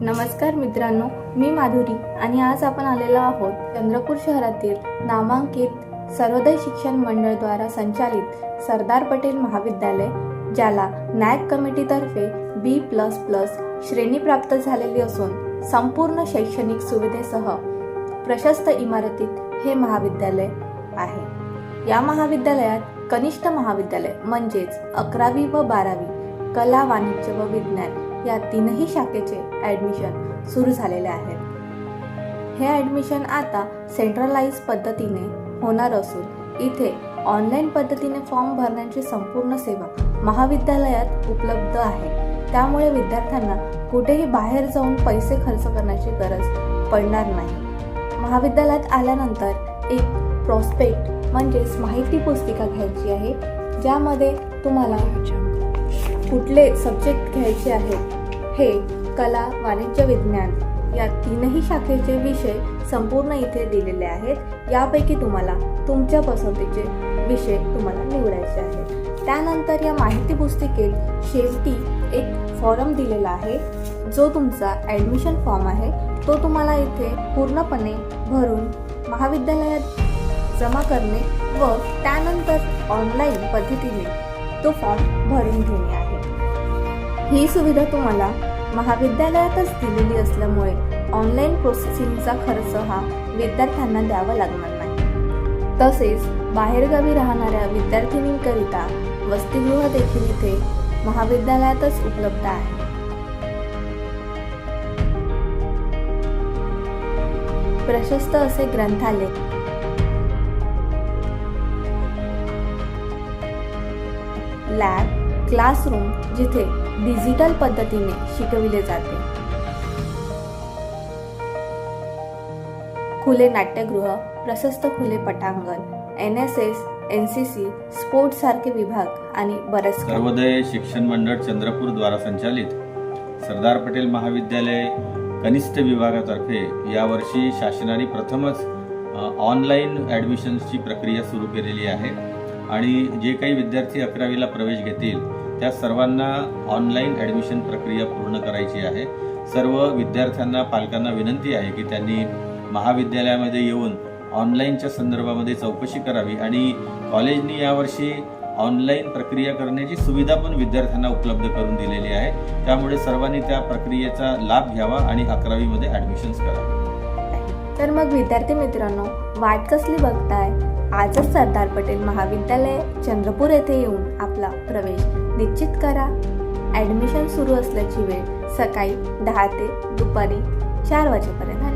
नमस्कार मित्रांनो मी माधुरी आणि आज आपण आलेलो आहोत चंद्रपूर शहरातील नामांकित सर्वोदय शिक्षण मंडळद्वारा संचालित सरदार पटेल महाविद्यालय ज्याला नॅक कमिटीतर्फे बी प्लस प्लस श्रेणी प्राप्त झालेली असून संपूर्ण शैक्षणिक सुविधेसह प्रशस्त इमारतीत हे महाविद्यालय आहे. या महाविद्यालयात कनिष्ठ महाविद्यालय म्हणजेच अकरावी व बारावी कला वाणिज्य व विज्ञान या तीनही शाखेचे ॲडमिशन सुरू झालेले आहेत. हे ॲडमिशन आता सेंट्रलाइज पद्धतीने होणार असून इथे ऑनलाईन पद्धतीने फॉर्म भरण्याची संपूर्ण सेवा महाविद्यालयात उपलब्ध आहे. त्यामुळे विद्यार्थ्यांना कुठेही बाहेर जाऊन पैसे खर्च करण्याची गरज पडणार नाही. महाविद्यालयात आल्यानंतर एक प्रॉस्पेक्ट म्हणजेच माहिती पुस्तिका घ्यायची आहे ज्यामध्ये तुम्हाला कुठले सब्जेक्ट घ्यायचे आहेत हे कला वाणिज्य विज्ञान या तीनही शाखेचे विषय संपूर्ण इथे दिलेले आहेत. यापैकी तुम्हाला तुमच्या पसंतीचे विषय तुम्हाला निवडायचे आहेत. त्यानंतर या माहिती पुस्तिकेत शेवटी एक फॉर्म दिलेला आहे. जो तुमचा ॲडमिशन फॉर्म आहे. तो तुम्हाला इथे पूर्णपणे भरून महाविद्यालयात जमा करणे व त्यानंतर ऑनलाईन पद्धतीने तो फॉर्म भरून घेणे आहे. ही सुविधा तुम्हाला महाविद्यालयातच दिलेली असल्यामुळे ऑनलाईन प्रोसेसिंगचा खर्च हा विद्यार्थ्यांना द्यावा लागणार नाही. तसेच बाहेरगावी राहणाऱ्या विद्यार्थिनींकरिता वसतिगृह देखील इथे महाविद्यालयातच उपलब्ध आहे. प्रशस्त असे ग्रंथालय. लॅब क्लासरूम जिथे डिजिटल पद्धतीने शिकविले जाते. खुले नाट्यगृह प्रशस्त खुले पटांगण N S S N C C sport सारखे विभाग आणि बरेच सर्वोदय शिक्षण मंडळ चंद्रपूर द्वारा संचालित सरदार पटेल महाविद्यालय कनिष्ठ विभागातर्फे यावर्षी शासनाने प्रथमच ऑनलाईन ॲडमिशन्सची प्रक्रिया सुरू केलेली आहे. आणि जे काही विद्यार्थी अकरावीला प्रवेश घेतील त्या सर्वांना ऑनलाईन ॲडमिशन प्रक्रिया पूर्ण करायची आहे. सर्व विद्यार्थ्यांना पालकांना विनंती आहे की त्यांनी महाविद्यालयामध्ये येऊन ऑनलाईनच्या संदर्भामध्ये चौकशी करावी आणि कॉलेजनी यावर्षी ऑनलाईन प्रक्रिया करण्याची सुविधा पण विद्यार्थ्यांना उपलब्ध करून दिलेली आहे. त्यामुळे सर्वांनी त्या प्रक्रियेचा लाभ घ्यावा आणि अकरावीमध्ये ॲडमिशन्स करावे. तर मग विद्यार्थी मित्रांनो वाट कसली बघताय? आजच सरदार पटेल महाविद्यालय चंद्रपूर येथे येऊन आपला प्रवेश निश्चित करा. ॲडमिशन सुरू असल्याची वेळ सकाळी दहा ते दुपारी चार वाजेपर्यंत